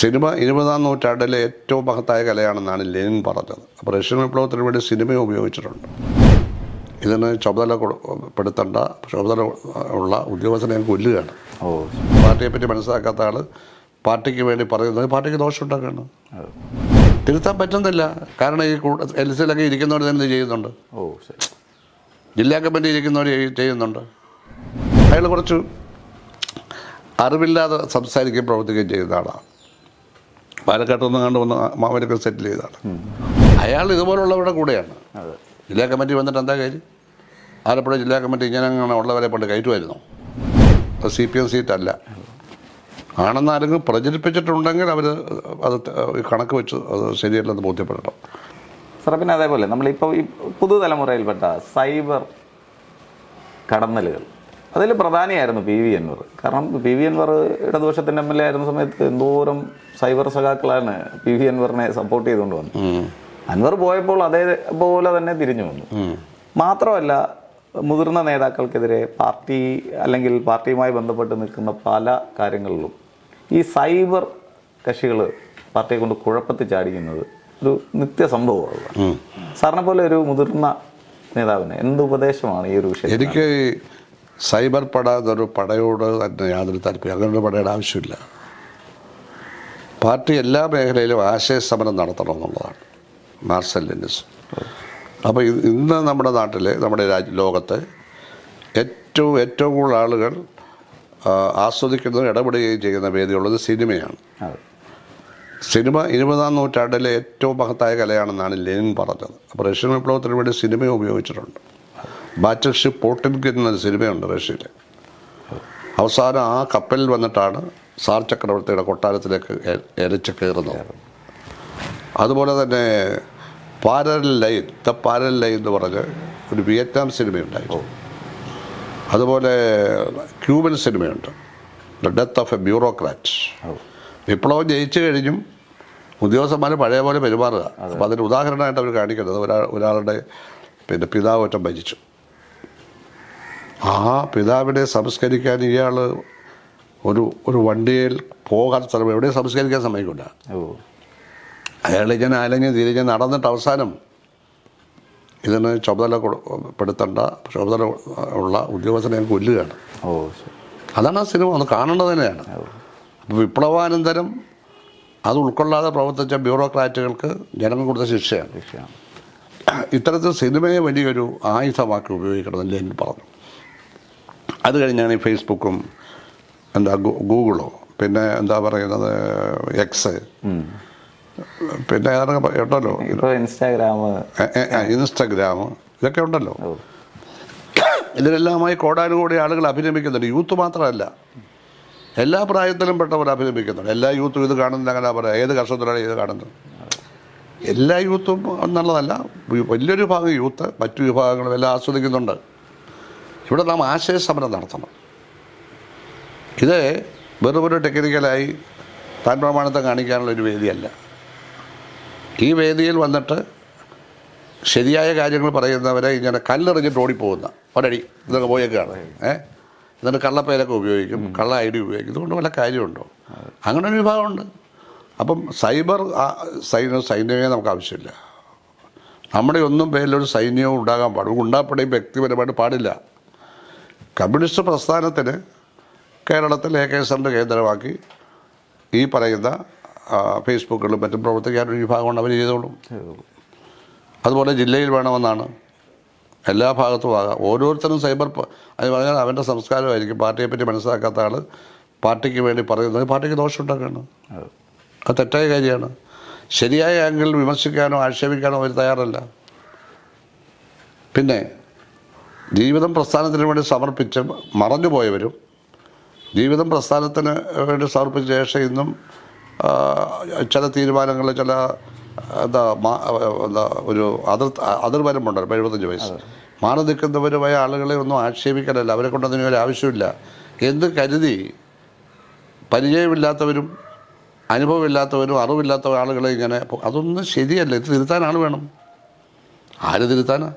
Cinema ഇരുപതാം നൂറ്റാണ്ടിലെ ഏറ്റവും മഹത്തായ കലയാണെന്നാണ് ലെനിൻ പറഞ്ഞത്. അപ്പോൾ റഷ്യൻ വിപ്ലവത്തിന് വേണ്ടി സിനിമ ഉപയോഗിച്ചിട്ടുണ്ട്. ഇതിന് ചുമതല കൊടു- പെടുത്തേണ്ട ചുമതല ഉള്ള ഉദ്യോഗസ്ഥനെ ഞാൻ കൊല്ലുകയാണ്. ഓ. പാർട്ടിയെ പറ്റി മനസ്സിലാക്കാത്ത ആൾ പാർട്ടിക്ക് വേണ്ടി പറയുന്നത് പാർട്ടിക്ക് ദോഷമുണ്ടാക്കുകയാണ്. ഉണ്ടാക്കുകയാണ് തിരുത്താൻ പറ്റുന്നില്ല. കാരണം ഈ എൽ സിയിലൊക്കെ ഇരിക്കുന്നവർ തന്നെ ചെയ്യുന്നുണ്ട്. ജില്ലാ കമ്മിറ്റി ഇരിക്കുന്നവർ ചെയ്യുന്നുണ്ട്. അയാൾ കുറച്ച് അറിവില്ലാതെ സംസാരിക്കുകയും പ്രവർത്തിക്കുകയും ചെയ്യുന്ന ആളാണ്. പാലക്കാട്ട് ഒന്നും കണ്ട് വന്ന് മാമനൊക്കെ സെറ്റിൽ ചെയ്താണ്. അയാൾ ഇതുപോലുള്ളവരുടെ കൂടെയാണ്. ജില്ലാ കമ്മിറ്റി വന്നിട്ട് എന്താ കാര്യം? ആലപ്പുഴ ജില്ലാ കമ്മിറ്റി ഇങ്ങനെ അങ്ങനെ ഉള്ളവരെ പണ്ട് കയറ്റുമായിരുന്നു? അത് സി പി എം സീറ്റല്ല. ആണെന്ന് ആരെങ്കിലും പ്രചരിപ്പിച്ചിട്ടുണ്ടെങ്കിൽ അവർ അത് കണക്ക് വെച്ച് അത് ശരിയല്ലെന്ന് ബോധ്യപ്പെടണം. സാറേ പിന്നെ അതേപോലെ നമ്മളിപ്പോൾ ഈ പുതുതലമുറയിൽപ്പെട്ട സൈബർ കടന്നലുകൾ. അതിൽ പ്രധാനിയായിരുന്നു പി വി അൻവർ. കാരണം പി വി അൻവർ ഇടതുപക്ഷത്തിന്റെ എം എൽ എ ആയിരുന്ന സമയത്ത് എന്തോരം സൈബർ സഖാക്കളാണ് പി വി അൻവറിനെ സപ്പോർട്ട് ചെയ്തുകൊണ്ട് വന്നത്. അൻവർ പോയപ്പോൾ അതേപോലെ തന്നെ തിരിഞ്ഞു വന്നു. മാത്രമല്ല മുതിർന്ന നേതാക്കൾക്കെതിരെ പാർട്ടി അല്ലെങ്കിൽ പാർട്ടിയുമായി ബന്ധപ്പെട്ട് നിൽക്കുന്ന പല കാര്യങ്ങളിലും ഈ സൈബർ കക്ഷികൾ പാർട്ടിയെ കൊണ്ട് കുഴപ്പത്തിൽ ചാടിക്കുന്നത് ഒരു നിത്യ സംഭവമാണ് സാറിനെ പോലെ ഒരു മുതിർന്ന നേതാവിന് എന്ത് ഉപദേശമാണ് ഈ ഒരു വിഷയം എനിക്ക് സൈബർ പട എന്നൊരു പടയോട് തന്നെ യാതൊരു താല്പര്യം. അങ്ങനെ ഒരു പടയുടെ ആവശ്യമില്ല. പാർട്ടി എല്ലാ മേഖലയിലും ആശയ സമരം നടത്തണം എന്നുള്ളതാണ്. മാർസൽ ലെനിസ്. അപ്പോൾ ഇന്ന് നമ്മുടെ നാട്ടിലെ നമ്മുടെ രാജ്യ ലോകത്ത് ഏറ്റവും ഏറ്റവും കൂടുതൽ ആളുകൾ ആസ്വദിക്കുന്നതും ഇടപെടുകയും ചെയ്യുന്ന വേദിയുള്ളത് സിനിമയാണ്. സിനിമ ഇരുപതാം നൂറ്റാണ്ടിലെ ഏറ്റവും മഹത്തായ കലയാണെന്നാണ് ലെനിൻ പറഞ്ഞത്. അപ്പോൾ റഷ്യൻ വിപ്ലവത്തിന് വേണ്ടി സിനിമ ഉപയോഗിച്ചിട്ടുണ്ട്. ബാറ്റർ ഷിപ്പ് പോട്ടിൻകിൻ എന്നൊരു സിനിമയുണ്ട് റഷ്യയിൽ അവസാനം ആ കപ്പലിൽ വന്നിട്ടാണ് സാർ ചക്രവർത്തിയുടെ കൊട്ടാരത്തിലേക്ക് എരച്ച് കയറുന്നത്. അതുപോലെ തന്നെ parallel line the parallel line എന്ന് പറഞ്ഞ് ഒരു വിയറ്റ്നാം സിനിമയുണ്ടായിരുന്നു. അതുപോലെ Cuban സിനിമയുണ്ട്. The death of a bureaucrat. വിപ്ലവം ജയിച്ചു കഴിഞ്ഞും ഉദ്യോഗസ്ഥന്മാർ പഴയ പോലെ പെരുമാറുക. അപ്പോൾ അതിന് ഉദാഹരണമായിട്ട് അവർ കാണിക്കുന്നത് ഒരാൾ ഒരാളുടെ പിന്നെ പിതാവ് ഒറ്റം ഭരിച്ചു ആ പിതാവിനെ സംസ്കരിക്കാൻ ഇയാൾ ഒരു ഒരു വണ്ടിയിൽ പോകാൻ സ്ഥലം എവിടെയും സംസ്കരിക്കാൻ സമയമില്ല. അയാളിങ്ങനെ അയാൾ ഇങ്ങനെ അലഞ്ഞ് തിരിഞ്ഞ് നടന്നിട്ട് അവസാനം ഇതിന് ചുമതല പെടുത്തേണ്ട ചുമതല ഉള്ള ഉദ്യോഗസ്ഥനെ കൊല്ലുകയാണ്. അതാണ് ആ സിനിമ ഒന്ന് കാണേണ്ടത് തന്നെയാണ്. അപ്പോൾ വിപ്ലവാനന്തരം അത് ഉൾക്കൊള്ളാതെ പ്രവർത്തിച്ച ബ്യൂറോക്രാറ്റുകൾക്ക് ജനങ്ങൾ കൊടുത്ത ശിക്ഷയാണ്. ഇത്തരത്തിൽ സിനിമയെ വലിയൊരു ആയുധമാക്കി ഉപയോഗിക്കണമെന്ന് ലെനിൻ പറഞ്ഞു. അത് കഴിഞ്ഞാണ് ഈ ഫേസ്ബുക്കും എന്താ ഗൂഗിളോ പിന്നെ എന്താ പറയുന്നത് എക്സ് പിന്നെ ഉണ്ടല്ലോ. ഇൻസ്റ്റാഗ്രാം ഇൻസ്റ്റാഗ്രാം ഇതൊക്കെ ഉണ്ടല്ലോ. ഇതിലെല്ലാമായി കോടാനുകോടി ആളുകൾ അഭിനമിക്കുന്നുണ്ട്. യൂത്ത് മാത്രമല്ല. എല്ലാ പ്രായത്തിലും പെട്ടവർ അഭിനമിക്കുന്നുണ്ട്. എല്ലാ യൂത്തും ഇത് കാണുന്നില്ല അങ്ങനെ പറയാം? ഏത് കർഷകത്തിലാണ് ഇത് കാണുന്നത്? എല്ലാ യൂത്തും എന്നുള്ളതല്ല വലിയൊരു ഭാഗം യൂത്ത് മറ്റു വിഭാഗങ്ങളും എല്ലാം ആസ്വദിക്കുന്നുണ്ട്. ഇവിടെ നാം ആശയ സമരം നടത്തണം. ഇത് വെറും ഒരു ടെക്നിക്കലായി താൻ പ്രമാണത്തെ കാണിക്കാനുള്ള ഒരു വേദിയല്ല. ഈ വേദിയിൽ വന്നിട്ട് ശരിയായ കാര്യങ്ങൾ പറയുന്നവരെ ഇങ്ങനെ കല്ലെറിഞ്ഞിട്ട് ഓടിപ്പോകുന്ന. ഒരടി ഇതൊക്കെ പോയേക്കാണ്. ഏ? എന്നിട്ട് കള്ളപ്പേരൊക്കെ ഉപയോഗിക്കും കള്ള ഐ ഡി ഉപയോഗിക്കും. ഇതുകൊണ്ട് വല്ല കാര്യമുണ്ടോ? അങ്ങനെ ഒരു വിഭാഗമുണ്ട്. അപ്പം സൈബർ സൈന്യം സൈന്യമേ നമുക്ക് ആവശ്യമില്ല. നമ്മുടെ ഒന്നും പേരിലൊരു സൈന്യവും ഉണ്ടാകാൻ പാടില്ല. ഉണ്ടാപ്പെടുകയും വ്യക്തിപരമായിട്ട് പാടില്ല. കമ്മ്യൂണിസ്റ്റ് പ്രസ്ഥാനത്തിന് കേരളത്തിൽ എ കെ എസ് കേന്ദ്രമാക്കി ഈ പറയുന്ന ഫേസ്ബുക്കുകളിലും മറ്റും പ്രവർത്തിക്കാൻ ഒരു വിഭാഗമുണ്ട് അവർ ചെയ്തോളും. അതുപോലെ ജില്ലയിൽ വേണമെന്നാണ് എല്ലാ ഭാഗത്തും ആകാം. ഓരോരുത്തരും സൈബർ അത് പറഞ്ഞാൽ അവന്റെ സംസ്കാരമായിരിക്കും. പാർട്ടിയെ പറ്റി മനസ്സിലാക്കാത്ത ആൾ പാർട്ടിക്ക് വേണ്ടി പറയുന്നത് പാർട്ടിക്ക് ദോഷമുണ്ടാക്കുകയാണ്. അത് തെറ്റായ കാര്യമാണ്. ശരിയായ ആംഗിൾ വിമർശിക്കാനോ ആക്ഷേപിക്കാനോ അവർ തയ്യാറല്ല. പിന്നെ ജീവിതം പ്രസ്ഥാനത്തിന് വേണ്ടി സമർപ്പിച്ച് മറഞ്ഞു പോയവരും ജീവിതം പ്രസ്ഥാനത്തിന് വേണ്ടി സമർപ്പിച്ച ശേഷം ഇന്നും ചില തീരുമാനങ്ങൾ ചില എന്താ മാ- എന്താ ഒരു അതിർ അതിർ ഇപ്പോൾ എഴുപത്തഞ്ച് വയസ്സ്. മാറി നിൽക്കുന്നവരുമായ ആളുകളെ ഒന്നും ആക്ഷേപിക്കാനല്ല അവരെ കൊണ്ടതിന് ഒരു ആവശ്യമില്ല. എന്ന് കരുതി പരിചയമില്ലാത്തവരും അനുഭവമില്ലാത്തവരും അറിവില്ലാത്ത ആളുകളെ ഇങ്ങനെ അതൊന്നും ശരിയല്ല ഇത് തിരുത്താൻ ആൾ വേണം. ആര് തിരുത്താനാ?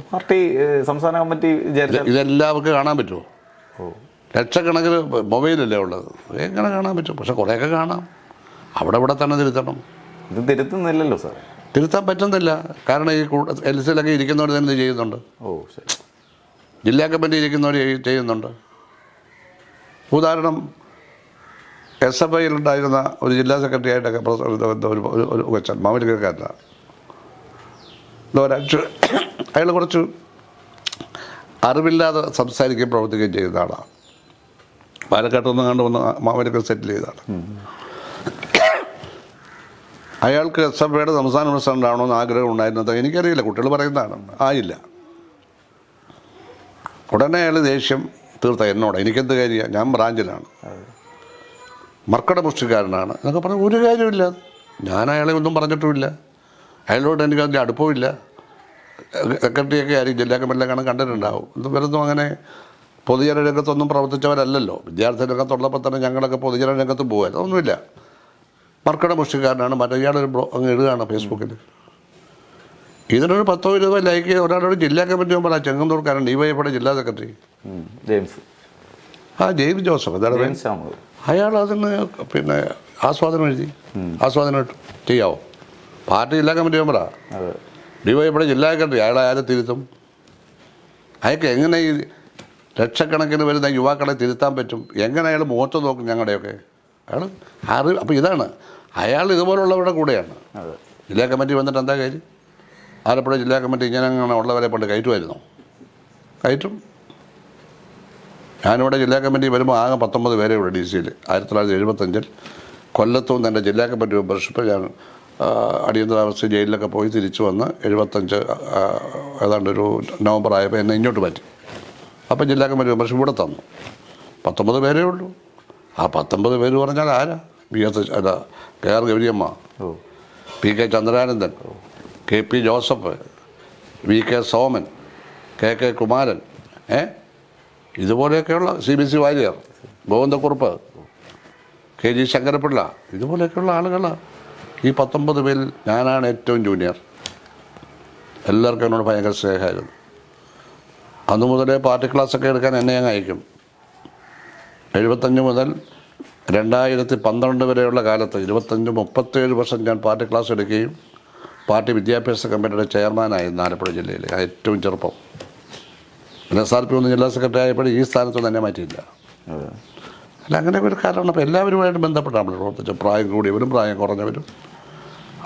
പാർട്ടി സംസ്ഥാന കമ്മിറ്റി ഇതെല്ലാവർക്കും കാണാൻ പറ്റുമോ? ലക്ഷക്കണക്കിന് മൊബൈലല്ലേ ഉള്ളത്. എങ്ങനെ കാണാൻ പറ്റും? പക്ഷെ കുറേയൊക്കെ കാണാം. അവിടെ ഇവിടെ തന്നെ തിരുത്തണം. ഇത് തിരുത്തുന്നില്ലല്ലോ സാർ തിരുത്താൻ പറ്റുന്നില്ല. കാരണം ഈ എൽ സിയിലൊക്കെ ഇരിക്കുന്നവർ തന്നെ ഇത് ചെയ്യുന്നുണ്ട്. ഓ ശരി. ജില്ലാ കമ്മിറ്റി ഇരിക്കുന്നവർ ചെയ്- ചെയ്യുന്നുണ്ട്. ഉദാഹരണം എസ് എഫ് ഐയിലുണ്ടായിരുന്ന ഒരു ജില്ലാ സെക്രട്ടറി ആയിട്ടൊക്കെ ഒരു- ഒരു കൊച്ചൻ മാമലിക്കാരനാണ് ഒരാഴ്ച അയാൾ കുറച്ച് അറിവില്ലാതെ സംസാരിക്കുകയും പ്രവർത്തിക്കുകയും ചെയ്യുന്ന ആളാണ്. പാലക്കാട്ട് നിന്ന് കണ്ട് വന്ന് മാമനൊക്കെ സെറ്റിൽ ചെയ്തതാണ് അയാൾക്ക് എസ് എഫ് ഐയുടെ സംസ്ഥാന പ്രസിഡന്റ് ആണോന്ന് ആഗ്രഹം ഉണ്ടായിരുന്നത്? എനിക്കറിയില്ല. കുട്ടികൾ പറയുന്നതാണ്. ആയില്ല. ഉടനെ അയാൾ ദേഷ്യം തീർത്ത എന്നോട്. എനിക്കെന്ത് കാര്യമാണ് ഞാൻ ബ്രാഞ്ചിലാണ്. മർക്കട പുഷ്ടിക്കാരനാണ്. എന്നൊക്കെ പറഞ്ഞ ഒരു കാര്യമില്ല ഞാൻ അയാളെ ഒന്നും പറഞ്ഞിട്ടുമില്ല. അയാളോട് എനിക്ക് അതിന്റെ അടുപ്പമില്ല. സെക്രട്ടറിയൊക്കെ ആയിരിക്കും ജില്ലാ കാണാൻ കണ്ടിട്ടുണ്ടാവും. ഇത് വരുന്നു അങ്ങനെ പൊതുജന രംഗത്തൊന്നും പ്രവർത്തിച്ചവരല്ലല്ലോ. വിദ്യാർത്ഥി രംഗത്തുള്ളപ്പോൾ തന്നെ ഞങ്ങളൊക്കെ പൊതുജന രംഗത്ത് പോകാൻ അതൊന്നുമില്ല മർക്കട മുഷ്ടിക്കാരനാണ് മറ്റേ ഇയാളൊരു ബ്ലോ അങ്ങ് ഇടുകയാണ് ഫേസ്ബുക്കിൽ ഇതിനൊരു പത്തോ ഇരുപതോ ലൈക്ക് ഒരാളോട് ജില്ലാ കമ്മിറ്റി മെമ്പർ ആ ചെങ്ങന്നൂർക്കാരൻ ഡിവൈഎഫിയുടെ ജില്ലാ സെക്രട്ടറി. ജെയിംസ്. ആ ജെയിംസ് ജോസഫ്. എന്താണ് അയാൾ അതിന് പിന്നെ ആസ്വാദനം എഴുതി. ആസ്വാദനം ചെയ്യാവോ? പാർട്ടി ജില്ലാ കമ്മിറ്റി മെമ്പറാ. അതെ. ഡിവൈഎഫിയുടെ ജില്ലാ സെക്രട്ടറി അയാൾ ആരെ തിരുത്തും. അയാൾക്ക് എങ്ങനെ ഈ ലക്ഷക്കണക്കിന് വരുന്ന യുവാക്കളെ തിരുത്താൻ പറ്റും? എങ്ങനെ അയാൾ മുഖത്ത് നോക്കും ഞങ്ങളുടെയൊക്കെ? അയാൾ അറിവ് അപ്പോൾ ഇതാണ്. അയാൾ ഇതുപോലുള്ളവരുടെ കൂടെയാണ്. ജില്ലാ കമ്മിറ്റി വന്നിട്ട് എന്താ കാര്യം? ആലപ്പുഴ ജില്ലാ കമ്മിറ്റി ഇങ്ങനെ അങ്ങനെ ഉള്ളവരെ പണ്ട് കയറ്റുമായിരുന്നു? കയറ്റും. ഞാനിവിടെ ജില്ലാ കമ്മിറ്റി വരുമ്പോൾ ആകെ പത്തൊമ്പത് പേരെ ഇവിടെ ഡി സിയിൽ ആയിരത്തി തൊള്ളായിരത്തി എഴുപത്തഞ്ചിൽ കൊല്ലത്തുനിന്ന് എന്റെ ജില്ലാ കമ്മിറ്റി മെമ്പർഷിപ്പ് ഞാൻ അടിയന്തരാവസ്ഥ ജയിലിലൊക്കെ പോയി തിരിച്ചു വന്ന് എഴുപത്തഞ്ച് ഏതാണ്ട് ഒരു നവംബർ ആയപ്പോൾ എന്നെ ഇങ്ങോട്ട് മാറ്റി. അപ്പം ജില്ലാ കമ്മിറ്റി മെമ്പർഷിപ്പ് ഇവിടെ തന്നു. പത്തൊമ്പത് പേരേ ഉള്ളൂ. ആ പത്തൊമ്പത് പേര് പറഞ്ഞാൽ ആരാ? ബി എസ് അല്ല K R Gouriamma P K Chandrananthan K P Joseph V K Soman K K Kumaran ഏ? ഇതുപോലെയൊക്കെയുള്ള C B C Warrier Govindakurup K G Sankarapillai ഇതുപോലെയൊക്കെയുള്ള ആളുകളാണ് ഈ പത്തൊമ്പത് പേരിൽ ഞാനാണ് ഏറ്റവും ജൂനിയർ എല്ലാവർക്കും എന്നോട് ഭയങ്കര സ്നേഹമായിരുന്നു. അന്നു മുതലേ പാർട്ടി ക്ലാസ്സൊക്കെ എടുക്കാൻ എന്നെ അങ്ങ് അയക്കും. എഴുപത്തഞ്ച് മുതൽ രണ്ടായിരത്തി പന്ത്രണ്ട് വരെയുള്ള കാലത്ത് ഇരുപത്തഞ്ച് മുപ്പത്തേഴ് വർഷം ഞാൻ പാർട്ടി ക്ലാസ് എടുക്കുകയും പാർട്ടി വിദ്യാഭ്യാസ കമ്മിറ്റിയുടെ ചെയർമാനായിരുന്നു ആലപ്പുഴ ജില്ലയിൽ ഏറ്റവും ചെറുപ്പം. എൻ എസ് ആർ പി ഒന്ന് ജില്ലാ സെക്രട്ടറി ആയപ്പോഴും ഈ സ്ഥാനത്തൊന്നും എന്നെ മാറ്റിയില്ല. അല്ല അങ്ങനെ ഒരു കാരണം അപ്പോൾ എല്ലാവരുമായിട്ട് ബന്ധപ്പെട്ടാണ് നമ്മൾ പ്രവർത്തിച്ചു പ്രായം കൂടിയവരും പ്രായം കുറഞ്ഞവരും.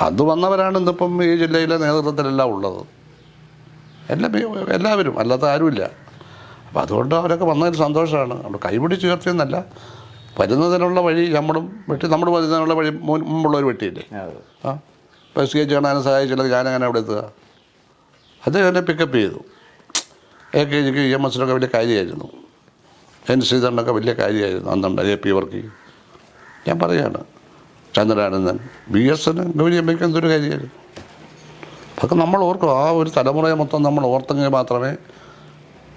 അത് വന്നവരാണ് ഇന്നിപ്പം ഈ ജില്ലയിലെ നേതൃത്വത്തിലെല്ലാം ഉള്ളത്. എല്ലാം എല്ലാവരും അല്ലാത്ത ആരുമില്ല. അപ്പോൾ അതുകൊണ്ട് അവരൊക്കെ വന്നതിൽ സന്തോഷമാണ് നമ്മൾ കൈപിടിച്ച് ഉയർത്തിയെന്നല്ല വരുന്നതിനുള്ള വഴി നമ്മളും വെട്ടി നമ്മൾ വരുന്നതിനുള്ള വഴി മുമ്പുള്ളവർ വെട്ടിയില്ലേ? ആ. ഇപ്പോൾ എസ് കെ കാണാനും സഹായിച്ചില്ലെങ്കിൽ ഞാനങ്ങനെ അവിടെ എത്തുക? അത് എന്നെ പിക്കപ്പ് ചെയ്തു. എ കെ ജിക്ക് ഇ എം എസിനൊക്കെ വലിയ കാര്യമായിരുന്നു. എൻ ശ്രീധരനൊക്കെ വലിയ കാര്യമായിരുന്നു അന്നുണ്ട് എ പി വർക്ക്? ഞാൻ പറയാണ് ചന്ദ്രാനന്ദൻ ബി എസ് ഗൗരി അമ്മയ്ക്ക് എന്തൊരു കാര്യമായിരുന്നു. അതൊക്കെ നമ്മൾ ഓർക്കും. ആ ഒരു തലമുറയെ മൊത്തം നമ്മൾ ഓർത്തെങ്കിൽ മാത്രമേ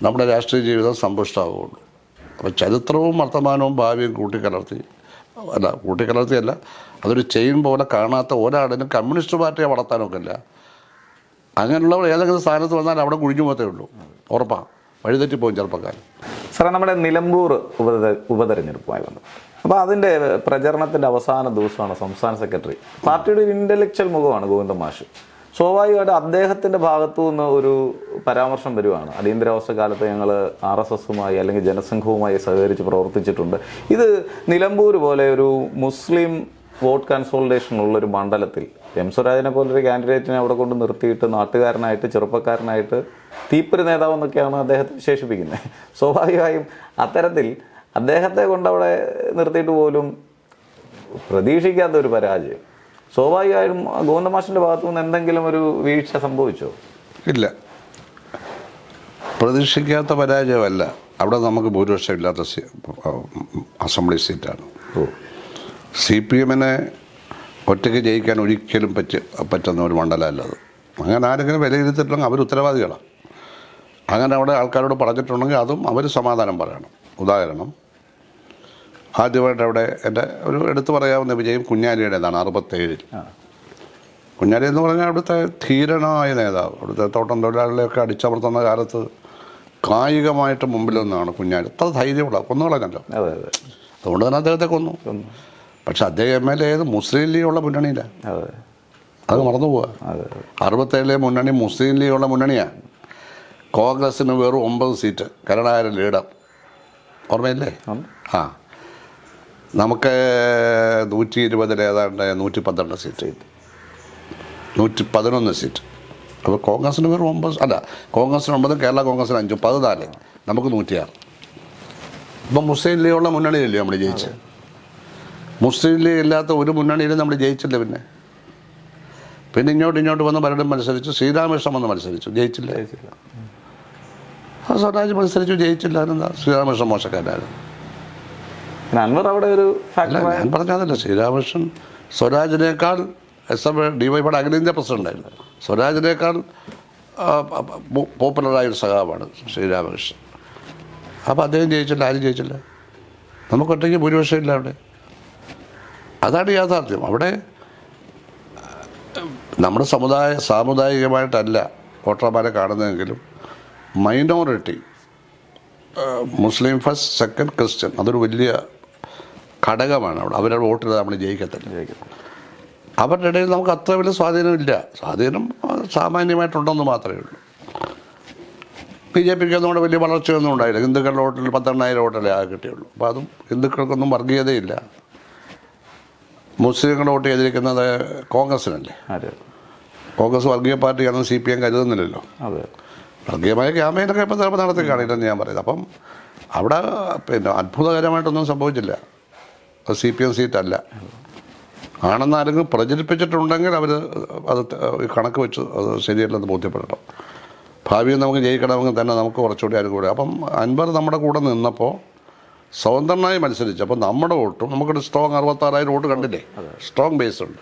നമ്മുടെ രാഷ്ട്രീയ ജീവിതം സമ്പുഷ്ടമാവുകയുള്ളൂ അപ്പോൾ ചരിത്രവും വർത്തമാനവും ഭാവിയും കൂട്ടിക്കലർത്തി അല്ല കൂട്ടിക്കലർത്തിയല്ല അതൊരു ചെയിൻ പോലെ കാണാത്ത ഒരാളിനും കമ്മ്യൂണിസ്റ്റ് പാർട്ടിയെ വളർത്താനൊക്കെ ഇല്ല അങ്ങനെയുള്ളവർ ഏതെങ്കിലും സ്ഥാനത്ത് വന്നാൽ അവിടെ കുഴിഞ്ഞു പോകത്തേ ഉള്ളൂ. ഉറപ്പാണ് വഴിതെറ്റിപ്പോകും ചെറുപ്പക്കാരൻ സാറേ നമ്മുടെ നിലമ്പൂർ ഉപത ഉപതെരഞ്ഞെടുപ്പുമായി വന്നു അപ്പോൾ അതിന്റെ പ്രചരണത്തിന്റെ അവസാന ദിവസമാണ് സംസ്ഥാന സെക്രട്ടറി. പാർട്ടിയുടെ ഒരു ഇന്റലക്ച്വൽ മുഖമാണ് ഗോവിന്ദ മാഷ്. സ്വാഭാവികമായിട്ട് അദ്ദേഹത്തിന്റെ ഭാഗത്തു നിന്ന് ഒരു പരാമർശം വരുവാണ്. അടിയന്തരാവസ്ഥ കാലത്ത് ഞങ്ങൾ ആർ എസ് എസുമായി അല്ലെങ്കിൽ ജനസംഘവുമായി സഹകരിച്ച് പ്രവർത്തിച്ചിട്ടുണ്ട്. ഇത് നിലമ്പൂർ പോലെ ഒരു മുസ്ലിം വോട്ട് കൺസോൾട്ടേഷൻ ഉള്ളൊരു മണ്ഡലത്തിൽ എം സ്വരാജിനെ പോലൊരു കാൻഡിഡേറ്റിനെ അവിടെ കൊണ്ട് നിർത്തിയിട്ട് നാട്ടുകാരനായിട്ട് ചെറുപ്പക്കാരനായിട്ട് തീപ്പൊരി നേതാവ് എന്നൊക്കെയാണ് അദ്ദേഹത്തെ വിശേഷിപ്പിക്കുന്നത്. സ്വാഭാവികമായും അത്തരത്തിൽ അദ്ദേഹത്തെ കൊണ്ടവിടെ നിർത്തിയിട്ട് പോലും പ്രതീക്ഷിക്കാത്ത ഒരു പരാജയം. സ്വാഭാവികമായും ഗോവിന്ദമാഷിന്റെ ഭാഗത്തു നിന്ന് എന്തെങ്കിലും ഒരു വീഴ്ച സംഭവിച്ചോ? ഇല്ല. പ്രതീക്ഷിക്കാത്ത പരാജയമല്ല. അവിടെ നമുക്ക് ഭൂരിപക്ഷം ഇല്ലാത്ത അസംബ്ലി സീറ്റാണ്. സി പി എമ്മിനെ ഒറ്റയ്ക്ക് ജയിക്കാൻ ഒരിക്കലും പറ്റ പറ്റുന്ന ഒരു മണ്ഡലമല്ല അത്. അങ്ങനെ ആരെങ്കിലും വിലയിരുത്തിയിട്ടുണ്ടെങ്കിൽ അവർ ഉത്തരവാദികളാണ്. അങ്ങനെ അവിടെ ആൾക്കാരോട് പറഞ്ഞിട്ടുണ്ടെങ്കിൽ അതും അവർ സമാധാനം പറയണം. ഉദാഹരണം ആദ്യമായിട്ട് അവിടെ എന്റെ ഒരു എടുത്തു പറയാവുന്ന വിജയം കുഞ്ഞാലിയുടേതാണ് അറുപത്തേഴിൽ. കുഞ്ഞാലി എന്ന് പറഞ്ഞാൽ അവിടുത്തെ ധീരനായ നേതാവ് അവിടുത്തെ തോട്ടം തൊഴിലാളികളെയൊക്കെ അടിച്ചമർത്തുന്ന കാലത്ത് കായികമായിട്ട് മുമ്പിൽ നിന്നാണ് കുഞ്ഞാലി. അത്ര ധൈര്യമുള്ള കൊന്നുകളഞ്ഞല്ലോ അതെ അതെ. അതുകൊണ്ട് തന്നെ അദ്ദേഹത്തെ കൊന്നു. പക്ഷെ അദ്ദേഹം എം എൽ എ ഏത് മുസ്ലിം ലീഗുള്ള മുന്നണിയില്ല അതെ. മറന്നു പോവാ അറുപത്തേഴിലെ മുന്നണി മുസ്ലിം ലീഗുള്ള മുന്നണിയാണ് കോൺഗ്രസിന് വെറും ഒമ്പത് സീറ്റ്. കരുണാകരൻ ലീഡർ. ഓർമ്മയില്ലേ. ആ. നമുക്ക് നൂറ്റി ഇരുപതിൽ ഏതാണ്ട് നൂറ്റി പന്ത്രണ്ട് സീറ്റ്. നൂറ്റി പതിനൊന്ന് സീറ്റ്. അപ്പോൾ കോൺഗ്രസിന് വെറും ഒമ്പത് അല്ല കോൺഗ്രസിന് ഒമ്പതും കേരള കോൺഗ്രസിന് അഞ്ചും. പതിനാല്. നമുക്ക് നൂറ്റിയാറ്. ഇപ്പം മുസ്ലിം ലീഗുള്ള മുന്നണിയില്ലേ നമ്മൾ ജയിച്ചത് മുസ്ലിം ലീഗ് ഇല്ലാത്ത ഒരു മുന്നണിയിലും നമ്മൾ ജയിച്ചില്ല പിന്നെ? പിന്നെ ഇങ്ങോട്ട് ഇങ്ങോട്ട് വന്ന് പലരും മത്സരിച്ചു. ശ്രീരാമകൃഷ്ണൻ വന്ന് മത്സരിച്ചു. ജയിച്ചില്ല? ജയിച്ചില്ല. ആ സ്വരാജ് മത്സരിച്ചു ജയിച്ചില്ല എന്നാ ശ്രീരാമകൃഷ്ണൻ മോശക്കാരായിരുന്നു അൻവർ അവിടെ ഒരു ഞാൻ പറഞ്ഞതല്ല ശ്രീരാമകൃഷ്ണൻ സ്വരാജിനേക്കാൾ എസ് എം ഡി വൈ പിയുടെ അഖിലേന്ത്യാ പ്രസിഡന്റായിരുന്നു സ്വരാജിനേക്കാൾ പോപ്പുലറായ ഒരു സഖാവാണ് ശ്രീരാമകൃഷ്ണൻ. അപ്പോൾ അദ്ദേഹം ജയിച്ചില്ല ആരും ജയിച്ചില്ല? നമുക്കൊറ്റയ്ക്ക് ഭൂരിപക്ഷം ഇല്ല അവിടെ. അതാണ് യാഥാർത്ഥ്യം. അവിടെ നമ്മുടെ സമുദായ സാമുദായികമായിട്ടല്ല വോട്ടർമാരെ കാണുന്നതെങ്കിലും minority Muslim first second Christian അതൊരു വലിയ ഘടകമാണ് അവിടെ. അവരുടെ വോട്ടിൽ നമ്മൾ ജയിക്കത്തില്ല. അവരുടെ ഇടയിൽ നമുക്ക് അത്ര വലിയ സ്വാധീനമില്ല സ്വാധീനം സാമാന്യമായിട്ടുണ്ടെന്ന് മാത്രമേ ഉള്ളൂ. ബി ജെ പിക്ക് ഒന്നും വലിയ വളർച്ചയൊന്നും ഉണ്ടായില്ല. ഹിന്ദുക്കളുടെ വോട്ടിൽ പത്തെണ്ണായിരം വോട്ടല്ലേ ആകെ കിട്ടിയുള്ളൂ. അപ്പോൾ അതും ഹിന്ദുക്കൾക്കൊന്നും വർഗീയതയില്ല. മുസ്ലിങ്ങളുടെ വോട്ട് ചെയ്തിരിക്കുന്നത് കോൺഗ്രസിനല്ലേ കോൺഗ്രസ് വർഗീയ പാർട്ടിയാണെന്ന് സി പി എം കരുതുന്നില്ലല്ലോ. അതെ. വർഗീയമായ ക്യാമ്പയിനൊക്കെ ഇപ്പം ചിലപ്പോൾ നടത്തി കാണിയിട്ടെന്ന് ഞാൻ പറയുന്നത്. അപ്പം അവിടെ പിന്നെ അത്ഭുതകരമായിട്ടൊന്നും സംഭവിച്ചില്ല. അത് സി പി എം സീറ്റല്ല. ആണെന്ന് ആരെങ്കിലും പ്രചരിപ്പിച്ചിട്ടുണ്ടെങ്കിൽ അവർ അത് കണക്ക് വെച്ച് അത് ശരിയല്ലെന്ന് ബോധ്യപ്പെടണം. ഭാവിയിൽ നമുക്ക് ജയിക്കണമെങ്കിൽ തന്നെ നമുക്ക് കുറച്ചുകൂടി അനുകൂലം. അപ്പം അൻപർ നമ്മുടെ കൂടെ നിന്നപ്പോൾ സ്വതന്ത്രനായി മത്സരിച്ചു അപ്പം നമ്മുടെ വോട്ടും നമുക്കൊരു സ്ട്രോങ് അറുപത്താറായിരം വോട്ട് കണ്ടില്ലേ? സ്ട്രോങ് ബേസ് ഉണ്ട്.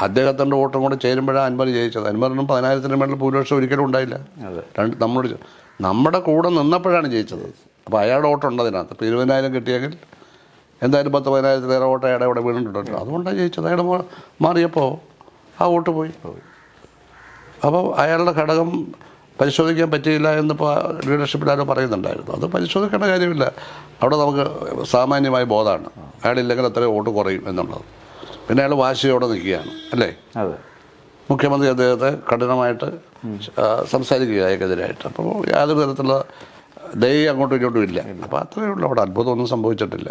അദ്ദേഹത്തിന്റെ വോട്ടും കൂടെ ചേരുമ്പോഴാണ് അൻവർ ജയിച്ചത്. അൻവറിനും പതിനായിരത്തിന് മേളിൽ ഭൂരിപക്ഷം ഒരിക്കലും ഉണ്ടായില്ല. രണ്ട് നമ്മളോട് നമ്മുടെ കൂടെ നിന്നപ്പോഴാണ് ജയിച്ചത്. അപ്പോൾ അയാളുടെ വോട്ടുണ്ട് അതിനകത്ത്. ഇപ്പോൾ ഇരുപതിനായിരം കിട്ടിയെങ്കിൽ എന്തായാലും പത്ത് പതിനായിരത്തിലേറെ വോട്ട് അയാളെ ഇവിടെ വീണിട്ടുണ്ടല്ലോ അതുകൊണ്ടാണ് ജയിച്ചത്. അയാൾ മാറിയപ്പോൾ ആ വോട്ട് പോയി. അപ്പോൾ അയാളുടെ ഘടകം പരിശോധിക്കാൻ പറ്റിയില്ല എന്നിപ്പോൾ ലീഡർഷിപ്പിൽ ആരോ പറയുന്നുണ്ടായിരുന്നു. അത് പരിശോധിക്കേണ്ട കാര്യമില്ല. അവിടെ നമുക്ക് സാമാന്യമായ ബോധമാണ്. അയാളില്ലെങ്കിൽ അത്രയും വോട്ട് കുറയും എന്നുള്ളത്. പിന്നെ അയാൾ വാശിയോടെ നിൽക്കുകയാണ് അല്ലേ? അതെ. മുഖ്യമന്ത്രി അദ്ദേഹത്തെ കഠിനമായിട്ട് സംസാരിക്കുക അയാൾക്കെതിരായിട്ട് അപ്പോൾ യാതൊരു തരത്തിലുള്ള ദയ അങ്ങോട്ടും ഇങ്ങോട്ടും ഇല്ല. അപ്പോൾ അത്രയേ ഉള്ളൂ. അവിടെ അത്ഭുതമൊന്നും സംഭവിച്ചിട്ടില്ല.